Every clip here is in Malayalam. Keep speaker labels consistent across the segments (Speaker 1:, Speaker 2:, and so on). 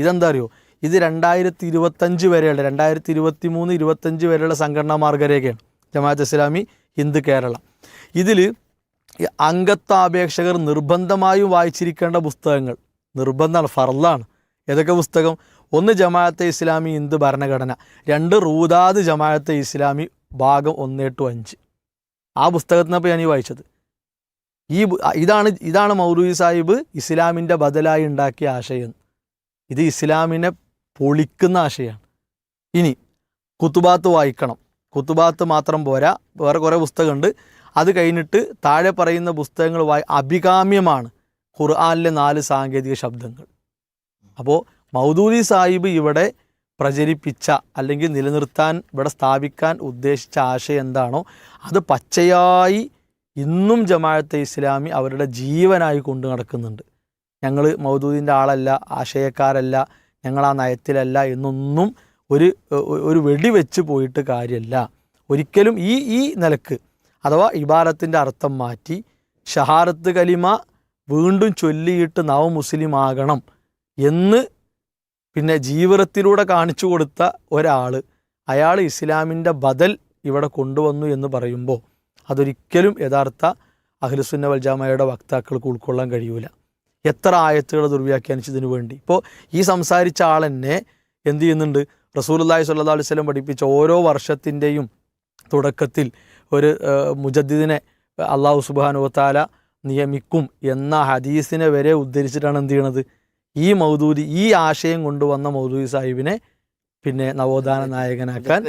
Speaker 1: ഇതെന്താ അറിയോ ഇത് രണ്ടായിരത്തി ഇരുപത്തഞ്ച് വരെയുള്ള രണ്ടായിരത്തി ഇരുപത്തി മൂന്ന് ഇരുപത്തഞ്ച് വരെയുള്ള സംഘടനാ മാർഗരേഖയാണ് ജമാഅത്ത് ഇസ്ലാമി ഹിന്ദു കേരള. ഇതിൽ അംഗത്വാപേക്ഷകർ നിർബന്ധമായും വായിച്ചിരിക്കേണ്ട പുസ്തകങ്ങൾ നിർബന്ധമാണ് ഫർലാണ് ഏതൊക്കെ പുസ്തകം? ഒന്ന് ജമാഅത്തെ ഇസ്ലാമി ഹിന്ദു ഭരണഘടന രണ്ട് റൂദാദ് ജമാഅത്തെ ഇസ്ലാമി ഭാഗം ഒന്ന് ടു അഞ്ച്. ആ പുസ്തകത്തിനപ്പോൾ ഞാൻ ഈ വായിച്ചത് ഈ ഇതാണ് ഇതാണ് മൗലൂദി സാഹിബ് ഇസ്ലാമിന്റെ ബദലായി ഉണ്ടാക്കിയ ആശയം. ഇത് ഇസ്ലാമിനെ പൊളിക്കുന്ന ആശയമാണ് ഇനി കുത്തുബാത്ത് വായിക്കണം. കുത്തുബാത്ത് മാത്രം പോരാ. വേറെ കുറേ പുസ്തകമുണ്ട്. അത് കഴിഞ്ഞിട്ട് താഴെ പറയുന്ന പുസ്തകങ്ങൾ വായി അഭികാമ്യമാണ്. ഖുർആാനിലെ നാല് സാങ്കേതിക ശബ്ദങ്ങൾ. അപ്പോൾ മൗദൂദി സാഹിബ് ഇവിടെ പ്രചരിപ്പിച്ച അല്ലെങ്കിൽ നിലനിർത്താൻ ഇവിടെ സ്ഥാപിക്കാൻ ഉദ്ദേശിച്ച ആശയം എന്താണോ അത് പച്ചയായി ഇന്നും ജമാഅത്തെ ഇസ്ലാമി അവരുടെ ജീവനായി കൊണ്ടു നടക്കുന്നുണ്ട്. ഞങ്ങൾ മൗദൂദിന്റെ ആളല്ല ആശയക്കാരല്ല ഞങ്ങൾ ആ നയത്തിലല്ല എന്നൊന്നും ഒരു ഒരു വെടിവെച്ച് പോയിട്ട് കാര്യമല്ല ഒരിക്കലും ഈ ഈ നിലയ്ക്ക് അഥവാ ഇബാരത്തിന്റെ അർത്ഥം മാറ്റി ഷഹാറത്ത് കലിമ വീണ്ടും ചൊല്ലിയിട്ട് നവമുസ്ലിം ആകണം എന്ന് പിന്നെ ജീവിതത്തിലൂടെ കാണിച്ചു കൊടുത്ത ഒരാൾ അയാൾ ഇസ്ലാമിന്റെ ബദൽ ഇവിടെ കൊണ്ടുവന്നു എന്ന് പറയുമ്പോൾ അതൊരിക്കലും യഥാർത്ഥ അഖിലുസുന്ന വൽജാമയുടെ വക്താക്കൾക്ക് ഉൾക്കൊള്ളാൻ കഴിയൂല. എത്ര ആയത്തുകൾ ദുർവ്യാഖ്യാനിച്ചതിന് വേണ്ടി. ഇപ്പോൾ ഈ സംസാരിച്ച ആൾ തന്നെ എന്ത് ചെയ്യുന്നുണ്ട്? റസൂലുള്ളാഹി സ്വല്ലല്ലാഹു അലൈഹി വസല്ലം പഠിപ്പിച്ച ഓരോ വർഷത്തിന്റെയും തുടക്കത്തിൽ ഒരു മുജദ്ദിദിനെ അള്ളാഹു സുബാനുവത്താല നിയമിക്കും എന്ന ഹദീസിനെ വരെ ഉദ്ധരിച്ചിട്ടാണ് എന്ത് ചെയ്യണത്? ഈ മൗദൂദി ഈ ആശയം കൊണ്ടുവന്ന മൗദൂദി സാഹിബിനെ പിന്നെ നവോത്ഥാന നായകനാക്കാൻ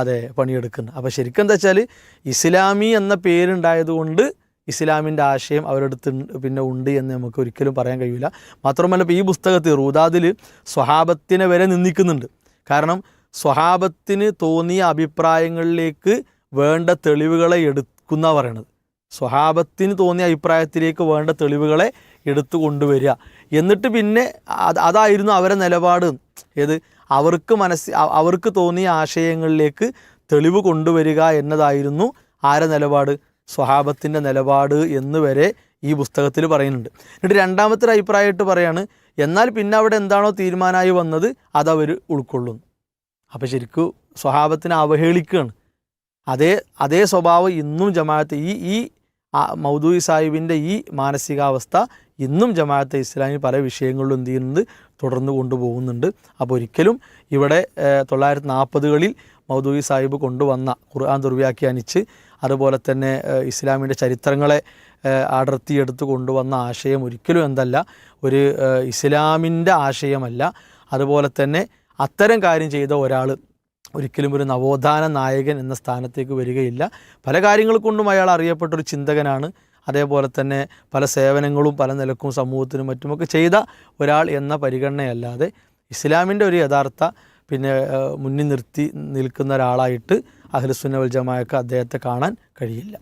Speaker 1: അതെ പണിയെടുക്കുന്നത് അപ്പോൾ ശരിക്കും എന്താ വെച്ചാൽ ഇസ്ലാമി എന്ന പേരുണ്ടായത് കൊണ്ട് ഇസ്ലാമിന്റെ ആശയം അവരടുത്ത് പിന്നെ ഉണ്ട് എന്ന് നമുക്ക് ഒരിക്കലും പറയാൻ കഴിയില്ല. മാത്രമല്ല ഇപ്പോൾ ഈ പുസ്തകത്തിൽ റൂദാദിൽ സ്വഹാബത്തിനെ വരെ നിന്ദിക്കുന്നുണ്ട്. കാരണം സ്വഹാബത്തിന് തോന്നിയ അഭിപ്രായങ്ങളിലേക്ക് വേണ്ട തെളിവുകളെ എടുക്കുന്ന പറയണത്. സ്വഹാബത്തിന് തോന്നിയ അഭിപ്രായത്തിലേക്ക് വേണ്ട തെളിവുകളെ എടുത്തു കൊണ്ടുവരിക. എന്നിട്ട് പിന്നെ അത് അതായിരുന്നു അവരെ നിലപാട്. ഏത്? അവർക്ക് മനസ്സി അവർക്ക് തോന്നിയ ആശയങ്ങളിലേക്ക് തെളിവ് കൊണ്ടുവരിക എന്നതായിരുന്നു ആരെ നിലപാട്. സ്വഹാബത്തിന്റെ നിലപാട് എന്ന് വരെ ഈ പുസ്തകത്തിൽ പറയുന്നുണ്ട്. എന്നിട്ട് രണ്ടാമത്തെ ഒരു അഭിപ്രായമായിട്ട് പറയാണ് എന്നാൽ പിന്നെ അവിടെ എന്താണോ തീരുമാനമായി വന്നത് അതവർ ഉൾക്കൊള്ളുന്നു. അപ്പോൾ ശരിക്കും സ്വഹാബത്തിനെ അവഹേളിക്കുകയാണ്. അതേ അതേ സ്വഭാവം ഇന്നും ജമാഅത്ത് ഈ ഈ മൗദൂയി സാഹിബിന്റെ ഈ മാനസികാവസ്ഥ ഇന്നും ജമാഅത്തെ ഇസ്ലാമി പല വിഷയങ്ങളിലും എന്ത് ചെയ്യുന്നുണ്ട് തുടർന്ന് കൊണ്ടുപോകുന്നുണ്ട്. അപ്പോൾ ഒരിക്കലും ഇവിടെ തൊള്ളായിരത്തി നാൽപ്പതുകളിൽ മൗദൂദി സാഹിബ് കൊണ്ടുവന്ന ഖുർആൻ ദുർവ്യാഖ്യാനിച്ച് അതുപോലെ തന്നെ ഇസ്ലാമിന്റെ ചരിത്രങ്ങളെ അടർത്തിയെടുത്ത് കൊണ്ടുവന്ന ആശയം ഒരിക്കലും എന്തല്ല ഒരു ഇസ്ലാമിന്റെ ആശയമല്ല. അതുപോലെ തന്നെ അത്തരം കാര്യം ചെയ്ത ഒരാൾ ഒരിക്കലും ഒരു നവോത്ഥാന നായകൻ എന്ന സ്ഥാനത്തേക്ക് വരികയില്ല. പല കാര്യങ്ങൾ കൊണ്ടും അയാൾ അറിയപ്പെട്ട ഒരു ചിന്തകനാണ്. അതേപോലെ തന്നെ പല സേവനങ്ങളും പല നിലക്കും സമൂഹത്തിനും മറ്റുമൊക്കെ ചെയ്ത ഒരാൾ എന്ന പരിഗണനയല്ലാതെ ഇസ്ലാമിന്റെ ഒരു യഥാർത്ഥ പിന്നെ മുന്നിൽ നിർത്തി നിൽക്കുന്ന ഒരാളായിട്ട് അഹ്ലുസുന്ന വൽ ജമാഅക്ക് അദ്ദേഹത്തെ കാണാൻ കഴിയില്ല.